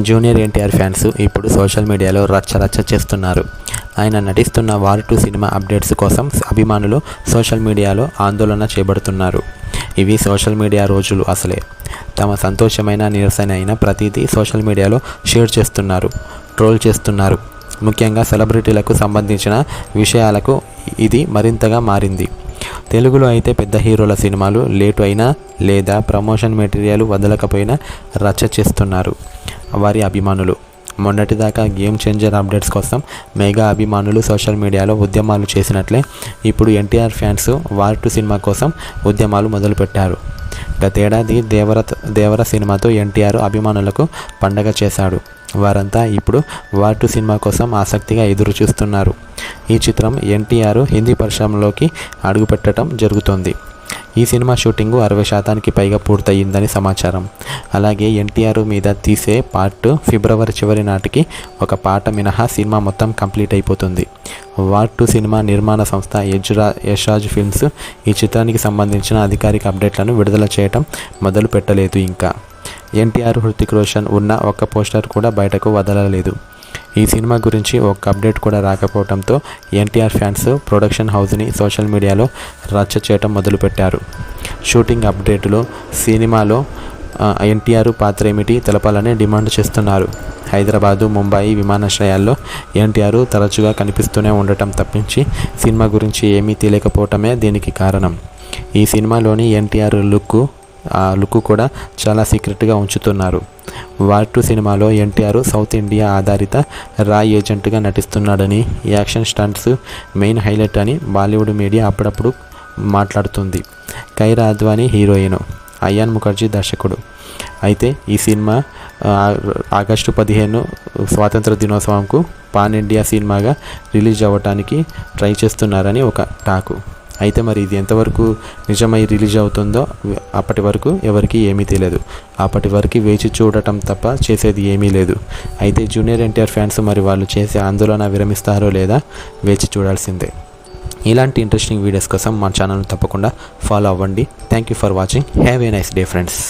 Junior NTR fans ఇప్పుడు social మీడియాలో రచ్చ రచ్చ చేస్తున్నారు. ఆయన నటిస్తున్న వార్ టూ సినిమా అప్డేట్స్ కోసం అభిమానులు సోషల్ మీడియాలో ఆందోళన చేపడుతున్నారు. ఇవి సోషల్ మీడియా రోజులు అసలే. తమ సంతోషమైన నిరసన అయిన ప్రతిదీ సోషల్ మీడియాలో షేర్ చేస్తున్నారు ట్రోల్ చేస్తున్నారు. ముఖ్యంగా సెలబ్రిటీలకు సంబంధించిన విషయాలకు ఇది మరింతగా మారింది. తెలుగులో అయితే పెద్ద హీరోల సినిమాలు లేటు అయినా లేదా ప్రమోషన్ మెటీరియల్ వదలకపోయినా రచ్చ చేస్తున్నారు. వారి అభిమానులు. మొన్నటిదాకా గేమ్ చేంజర్ అప్డేట్స్ కోసం మెగా అభిమానులు సోషల్ మీడియాలో ఉద్యమాలు చేసినట్లే ఇప్పుడు NTR fans war two cinema కోసం ఉద్యమాలు మొదలుపెట్టారు. గతేడాది దేవర దేవర సినిమాతో ఎన్టీఆర్ అభిమానులకు పండగ చేశాడు. వారంతా ఇప్పుడు వార్ టు సినిమా కోసం ఆసక్తిగా ఎదురు చూస్తున్నారు ఈ చిత్రం ఎన్టీఆర్ హిందీ పరిశ్రమలోకి అడుగుపెట్టడం జరుగుతోంది. ఈ సినిమా షూటింగ్ అరవై శాతానికి పైగా పూర్తయిందని సమాచారం. అలాగే ఎన్టీఆర్ మీద తీసే పార్ట్ ఫిబ్రవరి చివరి నాటికి ఒక పాట మినహా సినిమా మొత్తం కంప్లీట్ అయిపోతుంది. వార్ టూ సినిమా నిర్మాణ సంస్థ యజ్రా యశ్రాజ్ ఫిల్మ్స్ ఈ చిత్రానికి సంబంధించిన అధికారిక అప్డేట్లను విడుదల చేయటం మొదలు పెట్టలేదు ఇంకా. ఎన్టీఆర్ హృతిక్ రోషన్ ఉన్న ఒక్క పోస్టర్ కూడా బయటకు వదలలేదు. ఈ సినిమా గురించి ఒక అప్డేట్ కూడా రాకపోవడంతో ఎన్టీఆర్ ఫ్యాన్స్ ప్రొడక్షన్ హౌస్ని సోషల్ మీడియాలో రచ్చ చేయటం మొదలుపెట్టారు. షూటింగ్ అప్డేటులో సినిమాలో ఎన్టీఆర్ పాత్ర ఏమిటి తెలపాలని డిమాండ్ చేస్తున్నారు. హైదరాబాదు ముంబై విమానాశ్రయాల్లో ఎన్టీఆర్ తరచుగా కనిపిస్తూనే ఉండటం తప్పించి సినిమా గురించి ఏమీ తెలియకపోవటమే దీనికి కారణం. ఈ సినిమాలోని ఎన్టీఆర్ లుక్ ఆ లుక్ కూడా చాలా సీక్రెట్గా ఉంచుతున్నారు. వార్ టూ సినిమాలో ఎన్టీఆర్ సౌత్ ఇండియా ఆధారిత రా ఏజెంట్గా నటిస్తున్నాడని యాక్షన్ స్టంట్స్ మెయిన్ హైలైట్ అని బాలీవుడ్ మీడియా అప్పుడప్పుడు మాట్లాడుతుంది. కైరా అద్వానీ హీరోయిన్ అయాన్ ముఖర్జీ దర్శకుడు. అయితే ఈ సినిమా ఆగస్టు పదిహేను స్వాతంత్ర దినోత్సవంకు పాన్ ఇండియా సినిమాగా రిలీజ్ అవ్వటానికి ట్రై చేస్తున్నారని ఒక టాకు. అయితే మరి ఇది ఎంతవరకు నిజమై రిలీజ్ అవుతుందో అప్పటి వరకు ఎవరికి ఏమీ తెలియదు. అప్పటి వరకు వేచి చూడటం తప్ప చేసేది ఏమీ లేదు. అయితే జూనియర్ ఎన్టీఆర్ ఫ్యాన్స్ మరి వాళ్ళు చేసే ఆందోళన విరమిస్తారో లేదా వేచి చూడాల్సిందే. ఇలాంటి ఇంట్రెస్టింగ్ వీడియోస్ కోసం మా ఛానల్ తప్పకుండా ఫాలో అవ్వండి. Thank you for watching. Have a nice day friends.